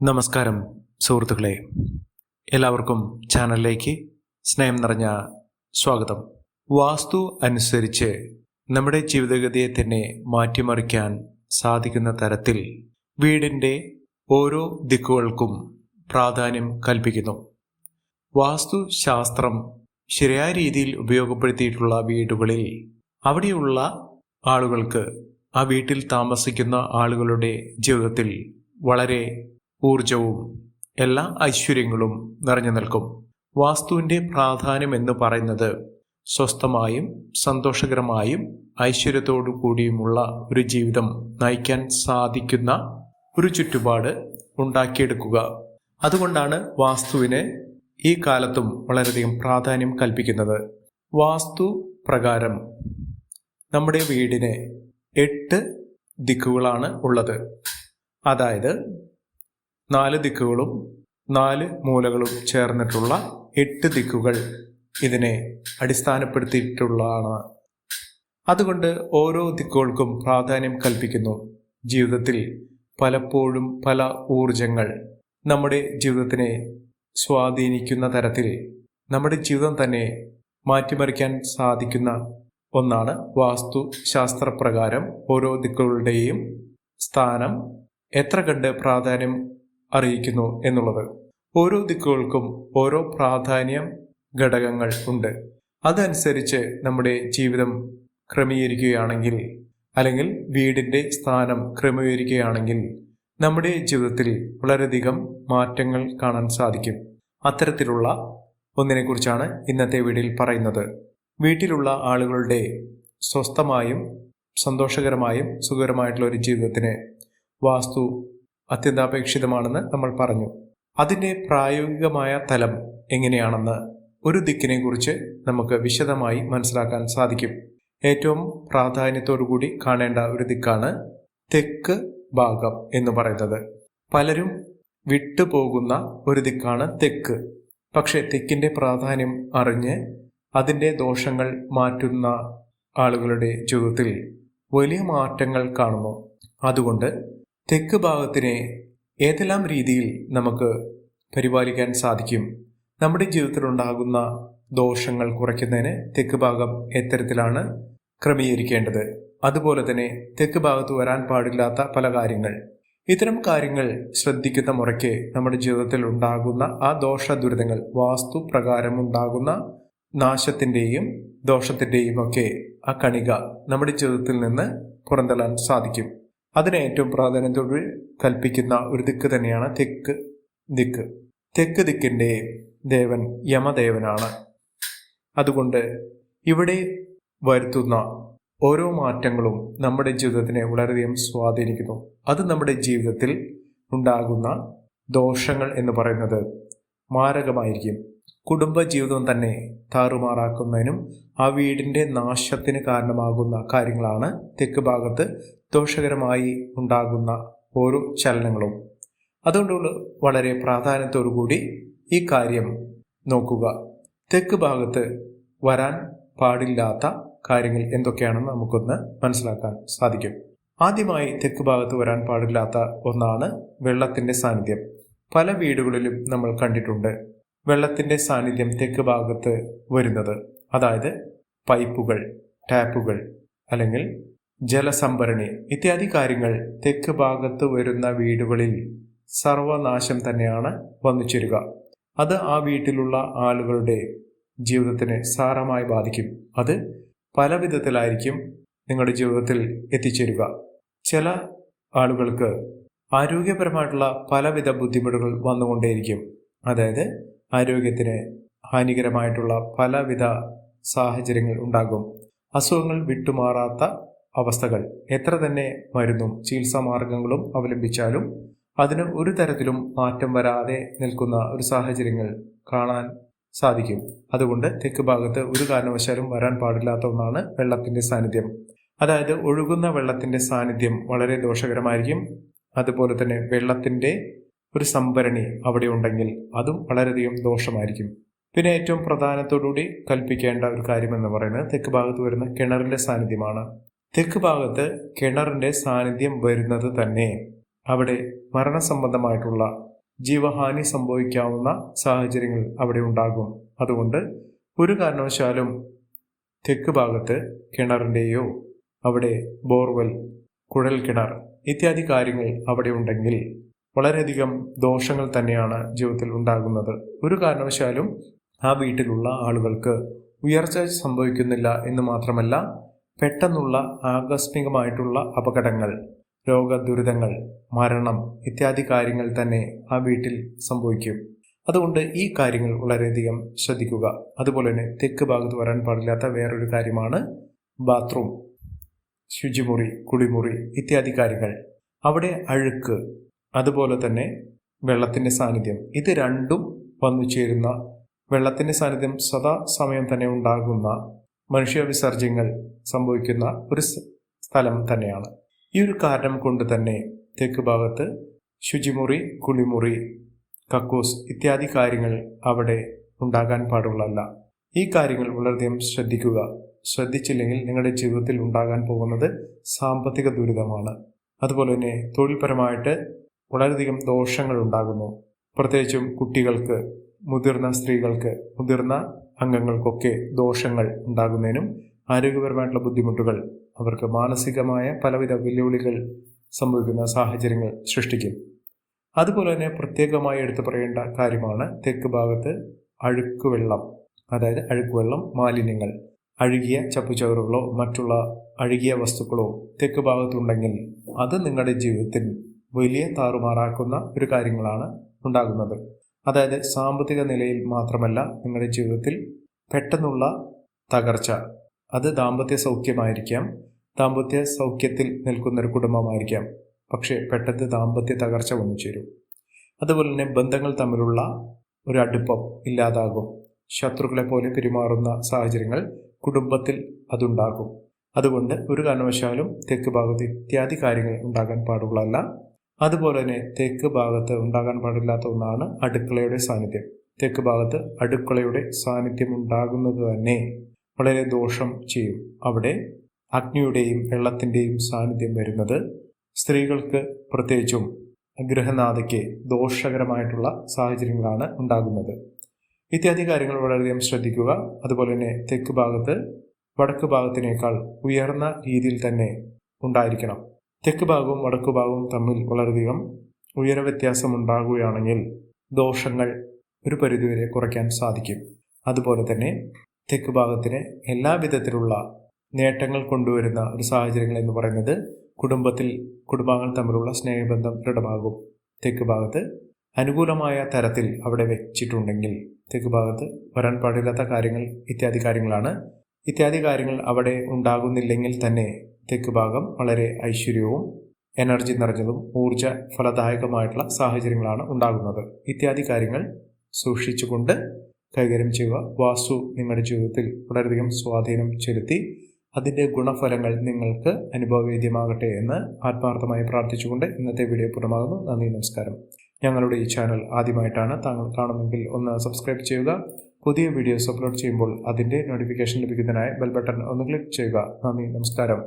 നമസ്കാരം സുഹൃത്തുക്കളെ. എല്ലാവർക്കും ചാനലിലേക്ക് സ്നേഹം നിറഞ്ഞ സ്വാഗതം. വാസ്തു അനുസരിച്ച് നമ്മുടെ ജീവിതഗതിയെ തന്നെ മാറ്റിമറിക്കാൻ സാധിക്കുന്ന തരത്തിൽ വീടിന്റെ ഓരോ ദിക്കുകൾക്കും പ്രാധാന്യം കൽപ്പിക്കുന്നു. വാസ്തുശാസ്ത്രം ശരിയായ രീതിയിൽ ഉപയോഗപ്പെടുത്തിയിട്ടുള്ള വീടുകളിൽ അവിടെയുള്ള ആളുകൾക്ക് ആ വീട്ടിൽ താമസിക്കുന്ന ആളുകളുടെ ജീവിതത്തിൽ വളരെ ഊർജവും എല്ലാ ഐശ്വര്യങ്ങളും നിറഞ്ഞു നിൽക്കും. വാസ്തുവിന്റെ പ്രാധാന്യം എന്ന് പറയുന്നത് സ്വസ്ഥമായും സന്തോഷകരമായും ഐശ്വര്യത്തോടു കൂടിയുമുള്ള ഒരു ജീവിതം നയിക്കാൻ സാധിക്കുന്ന ഒരു ചുറ്റുപാട് ഉണ്ടാക്കിയെടുക്കുക. അതുകൊണ്ടാണ് വാസ്തുവിന് ഈ കാലത്തും വളരെയധികം പ്രാധാന്യം കൽപ്പിക്കുന്നത്. വാസ്തു പ്രകാരം നമ്മുടെ വീടിന് എട്ട് ദിക്കുകളാണ് ഉള്ളത്. അതായത് നാല് ദിക്കുകളും നാല് മൂലകളും ചേർന്നിട്ടുള്ള എട്ട് ദിക്കുകൾ ഇതിനെ അടിസ്ഥാനപ്പെടുത്തിയിട്ടുള്ളതാണ്. അതുകൊണ്ട് ഓരോ ദിക്കുകൾക്കും പ്രാധാന്യം കൽപ്പിക്കുന്നു. ജീവിതത്തിൽ പലപ്പോഴും പല ഊർജങ്ങൾ നമ്മുടെ ജീവിതത്തിനെ സ്വാധീനിക്കുന്ന തരത്തിൽ നമ്മുടെ ജീവിതം തന്നെ മാറ്റിമറിക്കാൻ സാധിക്കുന്ന ഒന്നാണ് വാസ്തു ശാസ്ത്രപ്രകാരം ഓരോ ദിക്കുകളുടെയും സ്ഥാനം. എത്ര കണ്ട് പ്രാധാന്യം അറിയിക്കുന്നു എന്നുള്ളത്. ഓരോ ദിക്കുകൾക്കും ഓരോ പ്രാധാന്യം ഘടകങ്ങൾ ഉണ്ട്. അതനുസരിച്ച് നമ്മുടെ ജീവിതം ക്രമീകരിക്കുകയാണെങ്കിൽ അല്ലെങ്കിൽ വീടിന്റെ സ്ഥാനം ക്രമീകരിക്കുകയാണെങ്കിൽ നമ്മുടെ ജീവിതത്തിൽ വളരെയധികം മാറ്റങ്ങൾ കാണാൻ സാധിക്കും. അത്തരത്തിലുള്ള ഒന്നിനെക്കുറിച്ചാണ് ഇന്നത്തെ വീഡിയോയിൽ പറയുന്നത്. വീട്ടിലുള്ള ആളുകളുടെ സ്വസ്ഥമായും സന്തോഷകരമായും സുഖകരമായിട്ടുള്ള ഒരു ജീവിതത്തിന് വാസ്തു അത്യന്താപേക്ഷിതമാണെന്ന് നമ്മൾ പറഞ്ഞു. അതിന്റെ പ്രായോഗികമായ തലം എങ്ങനെയാണെന്ന് ഒരു ദിക്കിനെ കുറിച്ച് നമുക്ക് വിശദമായി മനസ്സിലാക്കാൻ സാധിക്കും. ഏറ്റവും പ്രാധാന്യത്തോടുകൂടി കാണേണ്ട ഒരു ദിക്കാണ് തെക്ക് ഭാഗം എന്ന് പറയുന്നത്. പലരും വിട്ടുപോകുന്ന ഒരു ദിക്കാണ് തെക്ക്. പക്ഷേ തെക്കിന്റെ പ്രാധാന്യം അറിഞ്ഞ് അതിന്റെ ദോഷങ്ങൾ മാറ്റുന്ന ആളുകളുടെ ജീവിതത്തിൽ വലിയ മാറ്റങ്ങൾ കാണുന്നു. അതുകൊണ്ട് തെക്ക് ഭാഗത്തിനെ ഏതെല്ലാം രീതിയിൽ നമുക്ക് പരിപാലിക്കാൻ സാധിക്കും? നമ്മുടെ ജീവിതത്തിലുണ്ടാകുന്ന ദോഷങ്ങൾ കുറയ്ക്കുന്നതിന് തെക്ക് ഭാഗം എത്തരത്തിലാണ് ക്രമീകരിക്കേണ്ടത്. അതുപോലെ തന്നെ തെക്ക് ഭാഗത്ത് വരാൻ പാടില്ലാത്ത പല കാര്യങ്ങൾ. ഇത്തരം കാര്യങ്ങൾ ശ്രദ്ധിക്കുന്ന മുറയ്ക്ക് നമ്മുടെ ജീവിതത്തിൽ ഉണ്ടാകുന്ന ആ ദോഷ ദുരിതങ്ങൾ വാസ്തു പ്രകാരം ഉണ്ടാകുന്ന നാശത്തിന്റെയും ദോഷത്തിന്റെയും ഒക്കെ ആ കണിക നമ്മുടെ ജീവിതത്തിൽ നിന്ന് പുറന്തള്ളാൻ സാധിക്കും. അതിന് ഏറ്റവും പ്രാധാന്യത്തോട് കൽപ്പിക്കുന്ന ഒരു ദിക്ക് തന്നെയാണ് തെക്ക് ദിക്ക്. തെക്ക് ദിക്കിന്റെ ദേവൻ യമദേവനാണ്. അതുകൊണ്ട് ഇവിടെ വരുത്തുന്ന ഓരോ മാറ്റങ്ങളും നമ്മുടെ ജീവിതത്തിനെ വളരെയധികം സ്വാധീനിക്കുന്നു. അത് നമ്മുടെ ജീവിതത്തിൽ ഉണ്ടാകുന്ന ദോഷങ്ങൾ എന്ന് പറയുന്നത് മാരകമായിരിക്കും. കുടുംബ ജീവിതം തന്നെ താറുമാറാക്കുന്നതിനും ആ വീടിന്റെ നാശത്തിന് കാരണമാകുന്ന കാര്യങ്ങളാണ് തെക്ക് ഭാഗത്ത് ദോഷകരമായി ഉണ്ടാകുന്ന ഓരോ ചലനങ്ങളും. അതുകൊണ്ട് വളരെ പ്രാധാന്യത്തോടു കൂടി ഈ കാര്യം നോക്കുക. തെക്ക് ഭാഗത്ത് വരാൻ പാടില്ലാത്ത കാര്യങ്ങൾ എന്തൊക്കെയാണെന്ന് നമുക്കൊന്ന് മനസ്സിലാക്കാൻ സാധിക്കും. ആദ്യമായി തെക്ക് ഭാഗത്ത് വരാൻ പാടില്ലാത്ത ഒന്നാണ് വെള്ളത്തിന്റെ സാന്നിധ്യം. പല വീടുകളിലും നമ്മൾ കണ്ടിട്ടുണ്ട്. വെള്ളത്തിന്റെ സാന്നിധ്യം തെക്ക് ഭാഗത്ത് വരുന്നത്. അതായത് പൈപ്പുകൾ ടാപ്പുകൾ അല്ലെങ്കിൽ ജലസംഭരണി ഇത്യാദി കാര്യങ്ങൾ തെക്ക് ഭാഗത്ത് വരുന്ന വീടുകളിൽ സർവനാശം തന്നെയാണ് വന്നു ചേരുക അത് ആ വീട്ടിലുള്ള ആളുകളുടെ ജീവിതത്തിന് സാരമായി ബാധിക്കും. അത് പല വിധത്തിലായിരിക്കും നിങ്ങളുടെ ജീവിതത്തിൽ എത്തിച്ചേരുക. ചില ആളുകൾക്ക് ആരോഗ്യപരമായിട്ടുള്ള പലവിധ ബുദ്ധിമുട്ടുകൾ വന്നുകൊണ്ടേയിരിക്കും. അതായത് ആരോഗ്യത്തിന് ഹാനികരമായിട്ടുള്ള പലവിധ സാഹചര്യങ്ങൾ ഉണ്ടാകും. അസുഖങ്ങൾ വിട്ടുമാറാത്ത അവസ്ഥകൾ. എത്ര തന്നെ മരുന്നും ചികിത്സാ മാർഗങ്ങളും അവലംബിച്ചാലും അതിന് ഒരു തരത്തിലും മാറ്റം വരാതെ നിൽക്കുന്ന ഒരു സാഹചര്യങ്ങൾ കാണാൻ സാധിക്കും. അതുകൊണ്ട് തെക്ക് ഭാഗത്ത് ഒരു കാരണവശാലും വരാൻ പാടില്ലാത്ത ഒന്നാണ് വെള്ളത്തിന്റെ സാന്നിധ്യം. അതായത് ഒഴുകുന്ന വെള്ളത്തിന്റെ സാന്നിധ്യം വളരെ ദോഷകരമായിരിക്കും. അതുപോലെ തന്നെ വെള്ളത്തിന്റെ ഒരു സംഭരണി അവിടെ ഉണ്ടെങ്കിൽ അതും വളരെയധികം ദോഷമായിരിക്കും. പിന്നെ ഏറ്റവും പ്രധാനത്തോടുകൂടി കൽപ്പിക്കേണ്ട ഒരു കാര്യം എന്ന് പറയുന്നത് തെക്ക് ഭാഗത്ത് വരുന്ന കിണറിന്റെ സാന്നിധ്യമാണ്. തെക്ക് ഭാഗത്ത് കിണറിന്റെ സാന്നിധ്യം വരുന്നത് തന്നെ അവിടെ മരണസംബന്ധമായിട്ടുള്ള ജീവഹാനി സംഭവിക്കാവുന്ന സാഹചര്യങ്ങൾ അവിടെ ഉണ്ടാകും. അതുകൊണ്ട് ഒരു കാരണവശാലും തെക്ക് ഭാഗത്ത് കിണറിന്റെയോ അവിടെ ബോർവെൽ കുഴൽ കിണർ ഇത്യാദി കാര്യങ്ങൾ അവിടെ ഉണ്ടെങ്കിൽ വളരെയധികം ദോഷങ്ങൾ തന്നെയാണ് ജീവിതത്തിൽ ഉണ്ടാകുന്നത്. ഒരു കാരണവശാലും ആ വീട്ടിലുള്ള ആളുകൾക്ക് ഉയർച്ച സംഭവിക്കുന്നില്ല എന്ന് മാത്രമല്ല പെട്ടെന്നുള്ള ആകസ്മികമായിട്ടുള്ള അപകടങ്ങൾ രോഗദുരിതങ്ങൾ മരണം ഇത്യാദി കാര്യങ്ങൾ തന്നെ ആ വീട്ടിൽ സംഭവിക്കും. അതുകൊണ്ട് ഈ കാര്യങ്ങൾ വളരെയധികം ശ്രദ്ധിക്കുക. അതുപോലെ തന്നെ തെക്ക് ഭാഗത്ത് വരാൻ പാടില്ലാത്ത വേറൊരു കാര്യമാണ് ബാത്റൂം ശുചിമുറി കുളിമുറി ഇത്യാദി കാര്യങ്ങൾ. അവിടെ അഴുക്ക് അതുപോലെ തന്നെ വെള്ളത്തിന്റെ സാന്നിധ്യം. ഇത് രണ്ടും വന്നു ചേരുന്ന വെള്ളത്തിന്റെ സാന്നിധ്യം സദാ സമയം തന്നെ ഉണ്ടാകുന്ന മനുഷ്യ വിസർജ്യങ്ങൾ സംഭവിക്കുന്ന ഒരു സ്ഥലം തന്നെയാണ്. ഈ ഒരു കാരണം കൊണ്ട് തന്നെ തെക്ക് ഭാഗത്ത് ശുചിമുറി കുളിമുറി കക്കൂസ് ഇത്യാദി കാര്യങ്ങൾ അവിടെ ഉണ്ടാകാൻ പാടുള്ളതല്ല. ഈ കാര്യങ്ങൾ വളരെയധികം ശ്രദ്ധിക്കുക. ശ്രദ്ധിച്ചില്ലെങ്കിൽ നിങ്ങളുടെ ജീവിതത്തിൽ ഉണ്ടാകാൻ പോകുന്നത് സാമ്പത്തിക ദുരിതമാണ്. അതുപോലെ തന്നെ തൊഴിൽപരമായിട്ട് വളരെയധികം ദോഷങ്ങൾ ഉണ്ടാകുന്നു പ്രത്യേകിച്ചും കുട്ടികൾക്ക് മുതിർന്ന സ്ത്രീകൾക്ക് മുതിർന്ന അംഗങ്ങൾക്കൊക്കെ ദോഷങ്ങൾ ഉണ്ടാകുന്നതിനും ആരോഗ്യപരമായിട്ടുള്ള ബുദ്ധിമുട്ടുകൾ അവർക്ക് മാനസികമായ പലവിധ വെല്ലുവിളികൾ സംഭവിക്കുന്ന സാഹചര്യങ്ങൾ സൃഷ്ടിക്കും. അതുപോലെ തന്നെ പ്രത്യേകമായി എടുത്തു പറയേണ്ട കാര്യമാണ് തെക്ക് ഭാഗത്ത് അഴുക്കുവെള്ളം അതായത് അഴുക്കുവെള്ളം മാലിന്യങ്ങൾ അഴുകിയ ചപ്പുചവറുകളോ മറ്റുള്ള അഴുകിയ വസ്തുക്കളോ തെക്ക് ഭാഗത്തുണ്ടെങ്കിൽ അത് നിങ്ങളുടെ ജീവിതത്തിൽ വലിയ താറുമാറാക്കുന്ന ഒരു കാര്യങ്ങളാണ് ഉണ്ടാകുന്നത്. അതായത് സാമ്പത്തിക നിലയിൽ മാത്രമല്ല നിങ്ങളുടെ ജീവിതത്തിൽ പെട്ടെന്നുള്ള തകർച്ച. അത് ദാമ്പത്യ സൗഖ്യമായിരിക്കാം. ദാമ്പത്യ സൗഖ്യത്തിൽ നിൽക്കുന്ന ഒരു കുടുംബമായിരിക്കാം. പക്ഷേ പെട്ടെന്ന് ദാമ്പത്യ തകർച്ച വന്നു ചേരും. അതുപോലെ തന്നെ ബന്ധങ്ങൾ തമ്മിലുള്ള ഒരു അടുപ്പം ഇല്ലാതാകും. ശത്രുക്കളെ പോലെ പെരുമാറുന്ന സാഹചര്യങ്ങൾ കുടുംബത്തിൽ അതുണ്ടാകും. അതുകൊണ്ട് ഒരു കാരണവശാലും തെക്ക് ഭാഗത്ത് ഇത്യാദി കാര്യങ്ങൾ ഉണ്ടാകാൻ പാടുള്ളതല്ല. അതുപോലെ തന്നെ തെക്ക് ഭാഗത്ത് ഉണ്ടാകാൻ പാടില്ലാത്ത ഒന്നാണ് അടുക്കളയുടെ സാന്നിധ്യം. തെക്ക് ഭാഗത്ത് അടുക്കളയുടെ സാന്നിധ്യം ഉണ്ടാകുന്നത് തന്നെ വളരെ ദോഷം ചെയ്യും. അവിടെ അഗ്നിയുടെയും വെള്ളത്തിന്റെയും സാന്നിധ്യം വരുന്നത് സ്ത്രീകൾക്ക് പ്രത്യേകിച്ചും ഗൃഹനാഥയ്ക്ക് ദോഷകരമായിട്ടുള്ള സാഹചര്യങ്ങളാണ് ഉണ്ടാകുന്നത്. ഇത്യാദി കാര്യങ്ങൾ വളരെയധികം ശ്രദ്ധിക്കുക. അതുപോലെ തന്നെ തെക്ക് ഭാഗത്ത് വടക്ക് ഭാഗത്തിനേക്കാൾ ഉയർന്ന രീതിയിൽ തന്നെ ഉണ്ടായിരിക്കണം. തെക്ക് ഭാഗവും വടക്കു ഭാഗവും തമ്മിൽ വളരെയധികം ഉയര വ്യത്യാസം ഉണ്ടാകുകയാണെങ്കിൽ ദോഷങ്ങൾ ഒരു പരിധിവരെ കുറയ്ക്കാൻ സാധിക്കും. അതുപോലെ തന്നെ തെക്ക് ഭാഗത്തിന് എല്ലാ വിധത്തിലുള്ള നേട്ടങ്ങൾ കൊണ്ടുവരുന്ന ഒരു സാഹചര്യങ്ങൾ എന്ന് പറയുന്നത് കുടുംബത്തിൽ കുടുംബാംഗങ്ങൾ തമ്മിലുള്ള സ്നേഹബന്ധം ദൃഢമാകും. തെക്ക് ഭാഗത്ത് അനുകൂലമായ തരത്തിൽ അവിടെ വെച്ചിട്ടുണ്ടെങ്കിൽ തെക്ക് ഭാഗത്ത് വരാൻ പാടില്ലാത്ത കാര്യങ്ങൾ ഇത്യാദി കാര്യങ്ങളാണ്. ഇത്യാദി കാര്യങ്ങൾ അവിടെ ഉണ്ടാകുന്നില്ലെങ്കിൽ തന്നെ തെക്ക് ഭാഗം വളരെ ഐശ്വര്യവും എനർജി നിറഞ്ഞതും ഊർജ ഫലദായകമായിട്ടുള്ള സാഹചര്യങ്ങളാണ് ഉണ്ടാകുന്നത്. ഇത്യാദി കാര്യങ്ങൾ സൂക്ഷിച്ചുകൊണ്ട് കൈകാര്യം ചെയ്യുക. വാസ്തു നിങ്ങളുടെ ജീവിതത്തിൽ വളരെയധികം സ്വാധീനം ചെലുത്തി അതിന്റെ ഗുണഫലങ്ങൾ നിങ്ങൾക്ക് അനുഭവവേദ്യമാകട്ടെ എന്ന് ആത്മാർത്ഥമായി പ്രാർത്ഥിച്ചുകൊണ്ട് ഇന്നത്തെ വീഡിയോ പൂർണമാകുന്നു. നന്ദി നമസ്കാരം. ഞങ്ങളുടെ ഈ ചാനൽ ആദ്യമായിട്ടാണ് താങ്കൾ കാണുന്നെങ്കിൽ ഒന്ന് സബ്സ്ക്രൈബ് ചെയ്യുക. പുതിയ വീഡിയോസ് അപ്ലോഡ് ചെയ്യുമ്പോൾ അതിന്റെ നോട്ടിഫിക്കേഷൻ ലഭിക്കുന്നതിനായി ബെൽ ബട്ടൺ ഒന്ന് ക്ലിക്ക് ചെയ്യുക. നന്ദി നമസ്കാരം.